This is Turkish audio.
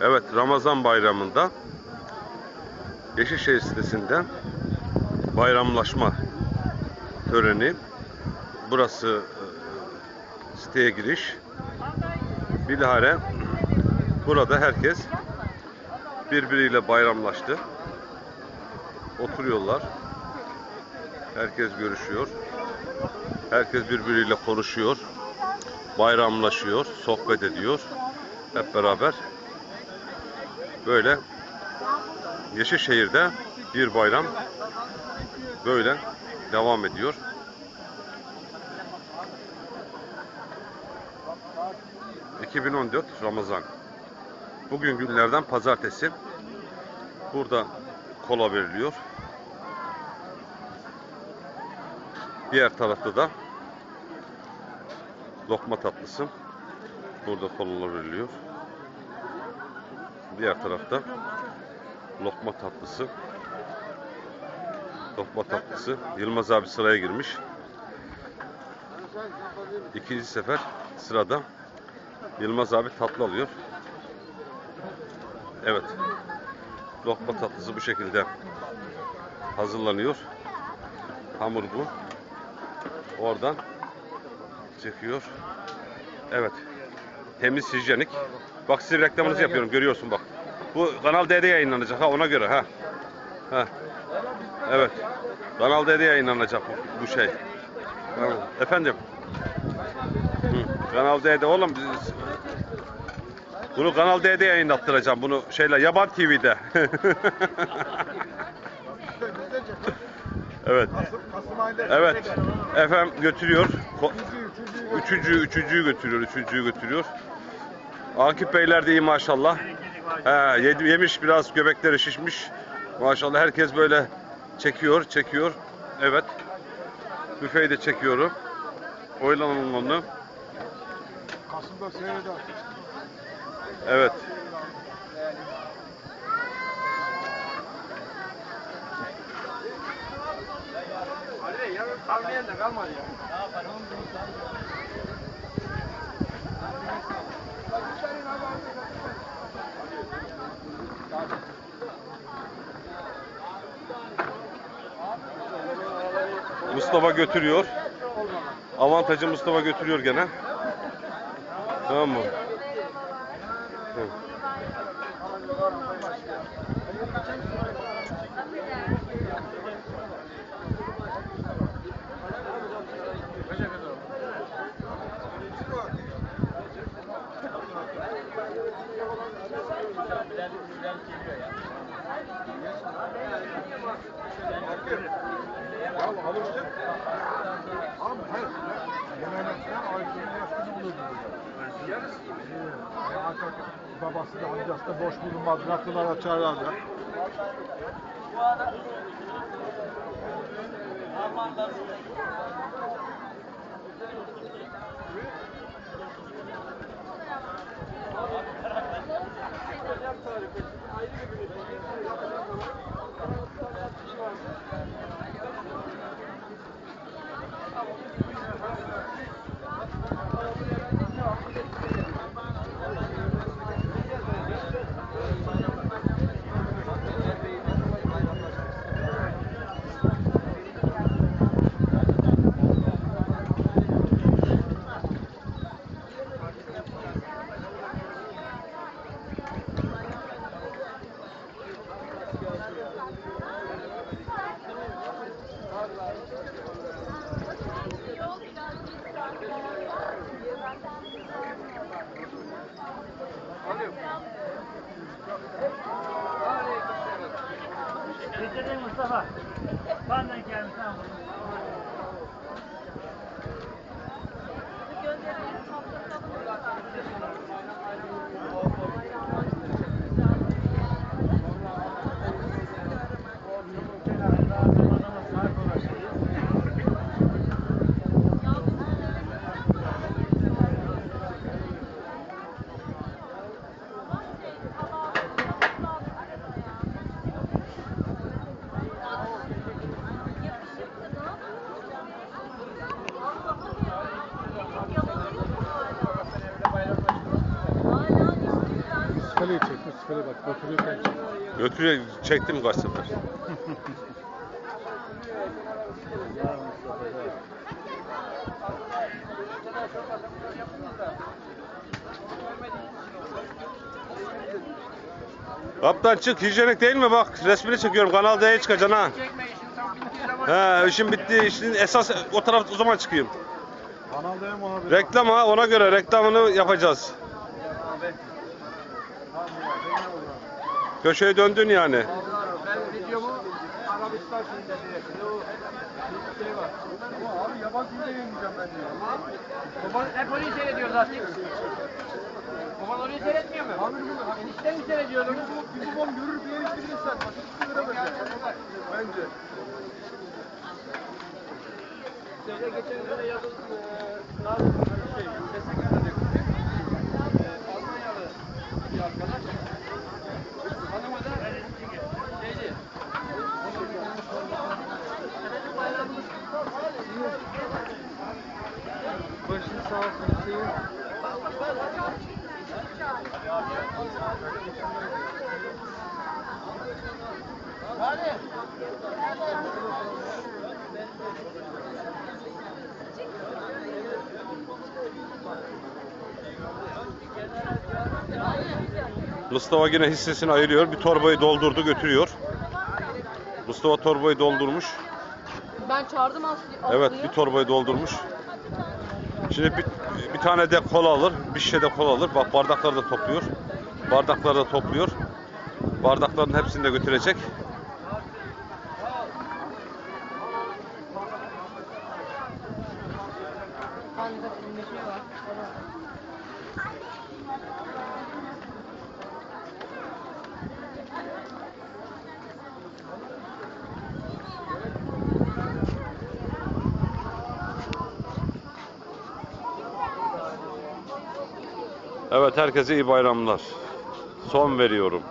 Evet Ramazan bayramında Yeşilşehir sitesinde bayramlaşma töreni. Burası e, siteye giriş. Bilahare burada herkes birbiriyle bayramlaştı. Oturuyorlar. Herkes görüşüyor. Herkes birbiriyle konuşuyor. Bayramlaşıyor, sohbet ediyor. Hep beraber böyle Yeşilşehir'de bir bayram böyle devam ediyor. ...2014 Ramazan. Bugün günlerden pazartesi. Burada kola veriliyor. Diğer tarafta da lokma tatlısı. Burada kolalar veriliyor. Diğer tarafta lokma tatlısı. Lokma tatlısı. Yılmaz abi sıraya girmiş. İkinci sefer sırada Yılmaz abi tatlı alıyor. Evet. Lokma tatlısı bu şekilde hazırlanıyor. Hamur bu. Oradan çekiyor. Evet. Temiz hijyenik. Bak size reklamınızı yapıyorum. Görüyorsun bak. Bu Kanal D'de yayınlanacak ha ona göre ha. Ha. Evet. Kanal D'de yayınlanacak bu, bu şey. Efendim. Hı. Kanal D'de oğlum biz- bunu Kanal D'de yayınlattıracağım bunu şeyle Yaban TV'de. evet. Evet. Efendim götürüyor. Ko- Üçüncü, üçüncüyü götürüyor, üçüncüyü götürüyor. Akif Beyler de iyi maşallah. He, yedi- yemiş biraz göbekleri şişmiş. Maşallah herkes böyle çekiyor, çekiyor. Evet. Büfeyi de çekiyorum. Oylanın onu. Kasım'da seyreder. Evet. Mustafa götürüyor. Avantajı Mustafa götürüyor gene. Tamam mı? Hı. Babası da amcası da boş bulunmaz. Rakılar açarlardı. Getirdin Mustafa. Benden gelmiş sen bunu. Gönderileri toplatalım mı bakalım? Ha. Şöyle bak götürürken çek. Götürüyor, çektim kaç sefer. Kaptan çık, hijyenik değil mi bak? Resmini çekiyorum, Kanal D'ye çıkacaksın ha. He, işin bitti, işin esas o taraf o zaman çıkayım. Kanaldayım ona bir. Reklam ha, ona göre reklamını yapacağız. Köşeye döndün yani. Ben videomu Arabistan bir şey var. Ama abi yabancı dil yayınlayacağım ben diyor. Baban hep orayı seyrediyor zaten. Baban orayı seyretmiyor mu? Abi bunu Enişten mi seyrediyor onu? bizim babam görür bir. Bak hiç göremez. Bence. Şöyle geçen sene yazın sağ olsun. Mustafa yine hissesini ayırıyor. Bir torbayı doldurdu götürüyor. Mustafa torbayı doldurmuş. Ben çağırdım Aslı. Evet Aslı'yı. bir torbayı doldurmuş. Şimdi bir, bir tane de kola alır. Bir şişe de kola alır. Bak bardakları da topluyor. Bardakları da topluyor. Bardakların hepsini de götürecek. Anne bir. Evet herkese iyi bayramlar. Son veriyorum.